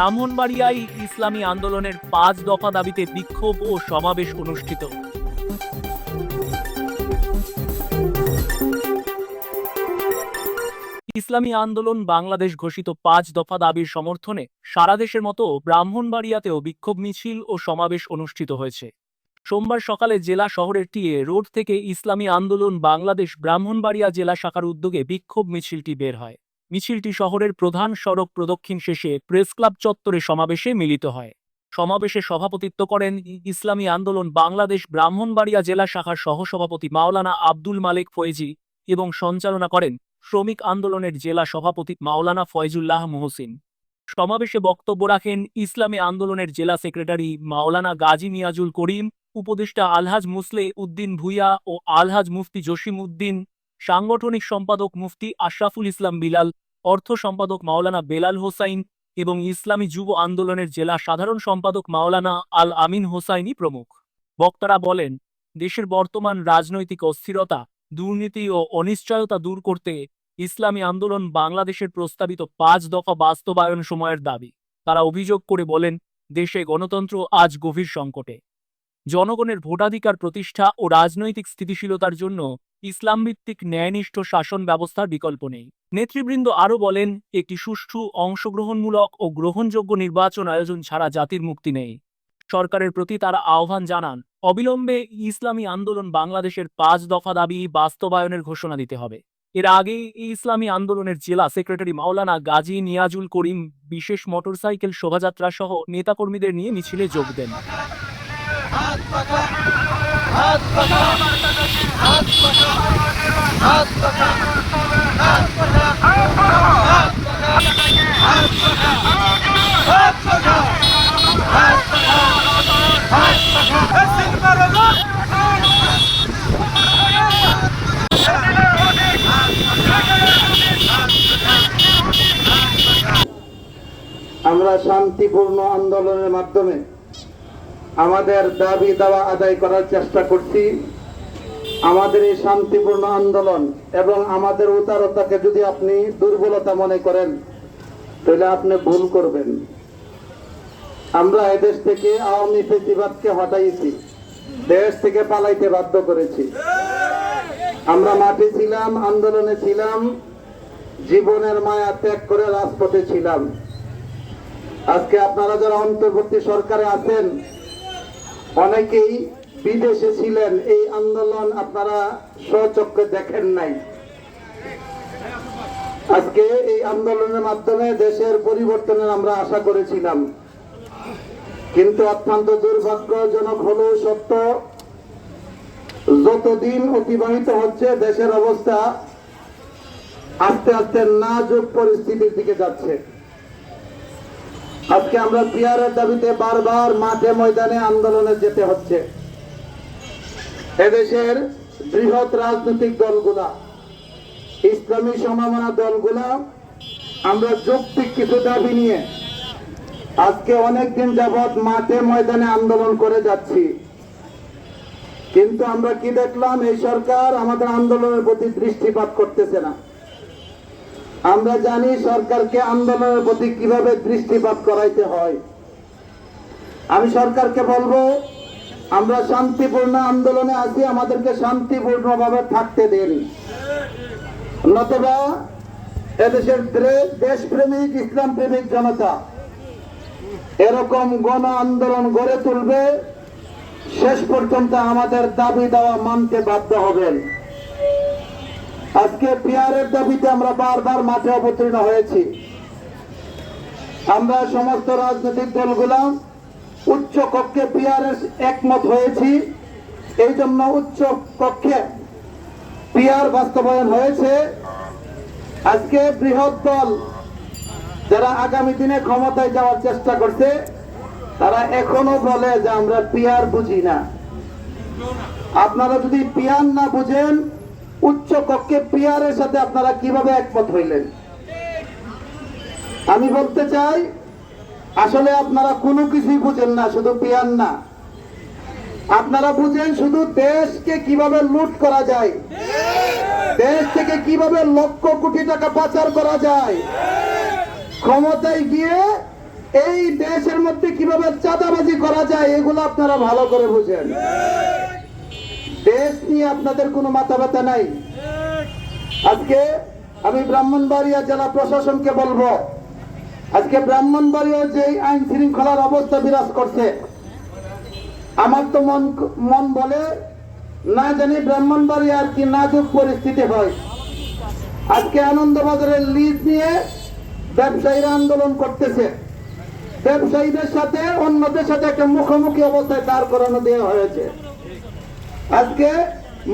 ব্রাহ্মণবাড়িয়ায় ইসলামী আন্দোলনের পাঁচ দফা দাবিতে বিক্ষোভ ও সমাবেশ অনুষ্ঠিত। ইসলামী আন্দোলন বাংলাদেশ ঘোষিত পাঁচ দফা দাবির সমর্থনে সারা দেশের মতো ব্রাহ্মণবাড়িয়াতেও বিক্ষোভ মিছিল ও সমাবেশ অনুষ্ঠিত হয়েছে। সোমবার সকালে জেলা শহরের টিএ রোড থেকে ইসলামী আন্দোলন বাংলাদেশ ব্রাহ্মণবাড়িয়া জেলা শাখার উদ্যোগে বিক্ষোভ মিছিলটি বের হয়। মিছিলটি শহরের প্রধান সড়ক প্রদক্ষিণ শেষে প্রেস ক্লাব চত্বরে সমাবেশে মিলিত হয়। সমাবেশে সভাপতিত্ব করেন ইসলামী আন্দোলন বাংলাদেশ ব্রাহ্মণবাড়িয়া জেলা শাখার সহসভাপতি মাওলানা আব্দুল মালেক ফয়েজি এবং সঞ্চালনা করেন শ্রমিক আন্দোলনের জেলা সভাপতি মাওলানা ফয়জুল্লাহ মোহসিন। সমাবেশে বক্তব্য রাখেন ইসলামী আন্দোলনের জেলা সেক্রেটারি মাওলানা গাজী মিয়াজুল করিম, উপদেষ্টা আলহাজ মুসলে উদ্দিন ভুইয়া ও আলহাজ মুফতি জসিম উদ্দিন সাংগঠনিক সম্পাদক মুফতি আশরাফুল ইসলাম বিলাল, অর্থ সম্পাদক মাওলানা বেলাল হোসাইন এবং ইসলামী যুব আন্দোলনের জেলা সাধারণ সম্পাদক মাওলানা আল আমিন হোসাইনি প্রমুখ। বক্তারা বলেন, দেশের বর্তমান রাজনৈতিক অস্থিরতা, দুর্নীতি ও অনিশ্চয়তা দূর করতে ইসলামী আন্দোলন বাংলাদেশের প্রস্তাবিত পাঁচ দফা বাস্তবায়ন সময়ের দাবি। তারা অভিযোগ করে বলেন, দেশে গণতন্ত্র আজ গভীর সংকটে। জনগণের ভোটাধিকার প্রতিষ্ঠা ও রাজনৈতিক স্থিতিশীলতার জন্য ইসলাম ভিত্তিক ন্যায়নিষ্ঠ শাসন ব্যবস্থার বিকল্প নেই। নেতৃবৃন্দ আরও বলেন, একটি সুষ্ঠু, অংশগ্রহণমূলক ও গ্রহণযোগ্য নির্বাচন আয়োজন ছাড়া জাতির মুক্তি নেই। সরকারের প্রতি তারা আহ্বান জানান, অবিলম্বে ইসলামী আন্দোলন বাংলাদেশের পাঁচ দফা দাবি বাস্তবায়নের ঘোষণা দিতে হবে। এর আগে ইসলামী আন্দোলনের জেলা সেক্রেটারি মাওলানা গাজী নিয়াজুল করিম বিশেষ মোটরসাইকেল শোভাযাত্রা সহ নেতাকর্মীদের নিয়ে মিছিলে যোগ দেন। আমরা শান্তিপূর্ণ আন্দোলনের মাধ্যমে আমাদের দাবি দাওয়া আদায় করার চেষ্টা করছি। আমাদের এই শান্তিপূর্ণ আন্দোলন এবং আমাদের উদারতাকে যদি আপনি দুর্বলতা মনে করেন, তাহলে আপনি ভুল করবেন। আমরা এদেশ থেকে আওয়ামী ফেসিবাদকে হটাইছি, দেশ থেকে পালাইতে বাধ্য করেছি। আমরা মাঠে ছিলাম, আন্দোলনে ছিলাম, জীবনের মায়া ত্যাগ করে রাজপথে ছিলাম। আজকে আপনারা যারা অন্তর্বর্তী সরকারে আছেন, অনেকেই বিদেশে ছিলেন, এই আন্দোলন আপনারা স্বচক্ষে দেখেন নাই। আজকে এই আন্দোলনের মাধ্যমে দেশের পরিবর্তনের আমরা আশা করেছিলাম। কিন্তু অত্যন্ত দুর্ভাগ্যজনক হলেও সত্য, যতদিন অতিবাহিত হচ্ছে, দেশের অবস্থা আস্তে আস্তে নাজুক পরিস্থিতির দিকে যাচ্ছে। আজকে আমরা পিয়ারের দাবিতে বারবার মাঠে ময়দানে আন্দোলনে যেতে হচ্ছে। এদেশের বৃহৎ রাজনৈতিক দলগুলা, ইসলামী সমমনা দলগুলা, আমরা যৌক্তিক কিছু দাবি নিয়ে আজকে অনেকদিন যাবৎ মাঠে ময়দানে আন্দোলন করে যাচ্ছি। কিন্তু আমরা কি দেখলাম, এই সরকার আমাদের আন্দোলনের প্রতি দৃষ্টিপাত করতেছে না। আমরা জানি সরকারকে আন্দোলনের প্রতি কীভাবে দৃষ্টিপাত করাইতে হয়। আমি সরকারকে বলব আমরা শান্তিপূর্ণ আন্দোলনে আছি, আমাদেরকে শান্তিপূর্ণভাবে থাকতে দিন। নতবা এদেশের দেশপ্রেমিক ইসলাম প্রেমিক জনতা এরকম গণ আন্দোলন গড়ে তুলবে, শেষ পর্যন্ত আমাদের দাবি দেওয়া মানতে বাধ্য হবেন। আজকে পিয়ারের দাবিতে আমরা বারবার মাঠে অবতীর্ণ হয়েছি। আমরা সমস্ত রাজনৈতিক দলগুলা উচ্চ কক্ষে পিয়ারের একমত হয়েছি। এই জন্য উচ্চ কক্ষে পিয়ার বাস্তবায়ন হয়েছে। আজকে বৃহৎ দল যারা আগামী দিনে ক্ষমতায় যাওয়ার চেষ্টা করছে, তারা এখনও বলে যে আমরা পিয়ার বুঝি না। আপনারা যদি পিয়ার না বুঝেন, উচ্চ কক্ষে পিয়ারের সাথে আপনারা কীভাবে একমত হইলেন? আমি বলতে চাই আসলে আপনারা কোনো কিছুই বুঝেন না, শুধু পিয়ান না। আপনারা বুঝেন শুধু দেশকে কীভাবে লুট করা যায় দেশ থেকে কীভাবে লক্ষ কোটি টাকা পাচার করা যায়। ক্ষমতায় গিয়ে এই দেশের মধ্যে কীভাবে চাঁদাবাজি করা যায়, এগুলো আপনারা ভালো করে বুঝেন। দেশ নিয়ে আপনাদের কোনো মাথা ব্যথা নাই। আজকে আমি ব্রাহ্মণবাড়িয়া জেলা প্রশাসনকে বলব আজকে ব্রাহ্মণবাড়িয়া যে আইন শৃঙ্খলার অবস্থা বিরাজ করছে, আমার তো মন মন বলে না জানি ব্রাহ্মণবাড়িয়ার কি নাজুক পরিস্থিতি হয়। আজকে আনন্দবাজারের লিজ নিয়ে ব্যবসায়ীরা আন্দোলন করতেছে। ব্যবসায়ীদের সাথে, অন্যদের সাথে একটা মুখোমুখি অবস্থায় দাঁড় করানো দেওয়া হয়েছে। আজকে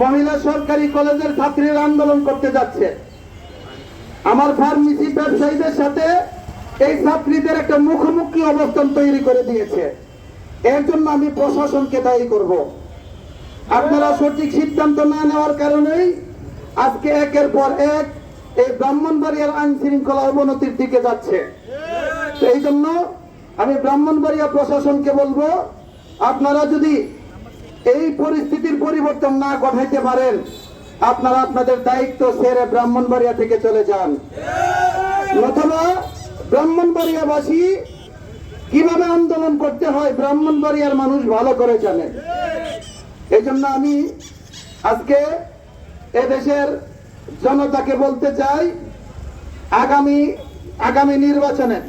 মহিলা সরকারি কলেজের ছাত্রীরা আন্দোলন করতে যাচ্ছে। আমার ফার্মেসি ব্যবসায়ীদের সাথে এই ছাত্রীদের একটা মুখোমুখি অবস্থান তৈরি করে দিয়েছে। এর জন্য আমি প্রশাসনকে দায়ী করব। আপনারা সঠিক সিদ্ধান্ত না নেওয়ার কারণেই আজকে একের পর এক এই ব্রাহ্মণবাড়িয়ার আইন শৃঙ্খলা অবনতির দিকে যাচ্ছে। এই জন্য আমি ব্রাহ্মণবাড়িয়া প্রশাসনকে বলব, আপনারা যদি এই পরিস্থিতির পরিবর্তন না ঘটাইতে পারেন, আপনারা আপনাদের দায়িত্ব সেরে ব্রাহ্মণবাড়িয়া থেকে চলে যান। অথবা ব্রাহ্মণবাড়িয়াবাসী কীভাবে আন্দোলন করতে হয়, ব্রাহ্মণবাড়িয়ার মানুষ ভালো করে জানে। এই জন্য আমি আজকে এদেশের জনতাকে বলতে চাই, আগামী আগামী নির্বাচনে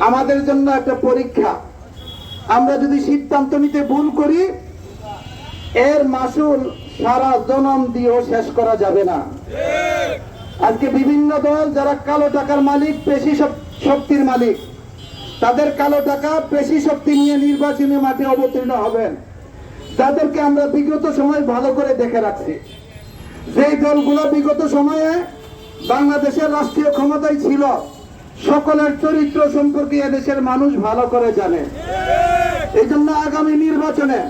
আমাদের জন্য একটা পরীক্ষা। আমরা যদি সিদ্ধান্ত নিতে ভুল করি, এর মাসুল সারা জনম দিয়েও শেষ করা যাবে না। আজকে বিভিন্ন দল, যারা কালো টাকার মালিক, পেশি শক- শক্তির মালিক। তাদের কালো টাকা পেশি শক্তি নিয়ে নির্বাচনী মাঠে অবতীর্ণ হবেন। তাদেরকে আমরা বিগত সময় ভালো করে দেখে রাখছি। যেই দলগুলো বিগত সময়ে বাংলাদেশের রাষ্ট্রীয় ক্ষমতায় ছিল, সকলের চরিত্র সম্পর্কে এদেশের মানুষ ভালো করে জানে। এই জন্য আগামী নির্বাচনে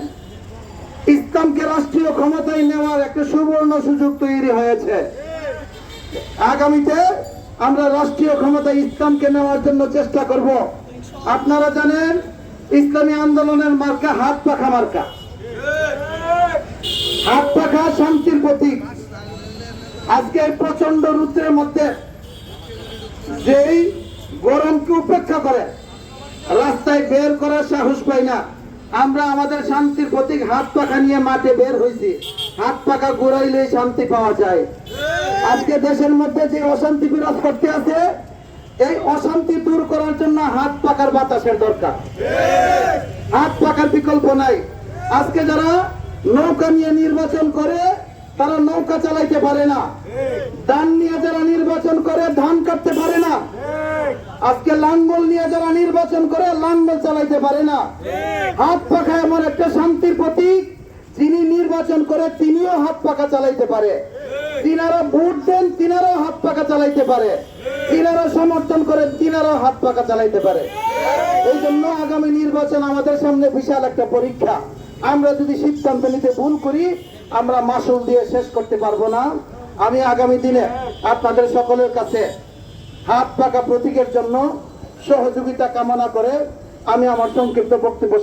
ইসলামকে রাষ্ট্রীয় ক্ষমতায় নেওয়ার একটা সুবর্ণ সুযোগ তৈরি হয়েছে। আগামীতে আমরা রাষ্ট্রীয় ক্ষমতায় ইসলামকে নেওয়ার জন্য চেষ্টা করব। আপনারা জানেন, ইসলামী আন্দোলনের মার্কা হাত পাখা মার্কা। হাত পাখা শান্তির প্রতীক। আজকে প্রচণ্ড রুদ্রের মধ্যে যেই গরমকে উপেক্ষা করে, রাস্তায় বের করার সাহস পাই না। আমরা আমাদের শান্তির প্রতীক হাত পাখা নিয়ে মাঠে বের হয়েছি হাত পাখা ঘুরাইলে শান্তি পাওয়া যায়। আজকে দেশের মধ্যে যে অশান্তি বিরাজ করতে আছে, এই অশান্তি দূর করার জন্য হাত পাকার বাতাসের দরকার। হাত পাকার বিকল্প নাই। আজকে যারা নৌকা নিয়ে নির্বাচন করে, তারা নৌকা চালাইতে পারে না। ধান নিয়ে যারা নির্বাচন করে, ধান কাটতে পারে না। আজকে লাঙ্গল নিয়ে যারা নির্বাচন করে লাঙ্গল চালাইতে পারে না। হাত পাখা এমন একটা শান্তির প্রতীক, যিনি নির্বাচন করে তিনিও হাত পাখা চালাইতে পারে। তিনারা ভোট দেন, তিনারাও হাত পাখা চালাইতে পারে। তিনারা সমর্থন করে তিনারাও হাত পাখা চালাইতে পারে। এই জন্য আগামী নির্বাচন আমাদের সামনে বিশাল একটা পরীক্ষা। আমরা যদি সিদ্ধান্ত নিতে ভুল করি, আমরা মাসুল দিয়ে শেষ করতে পারব না। আমি আগামী দিনে আপনাদের সকলের কাছে হাত পাকা প্রতীকের জন্য সহযোগিতা কামনা করে আমি আমার সংক্ষিপ্ত বক্তব্য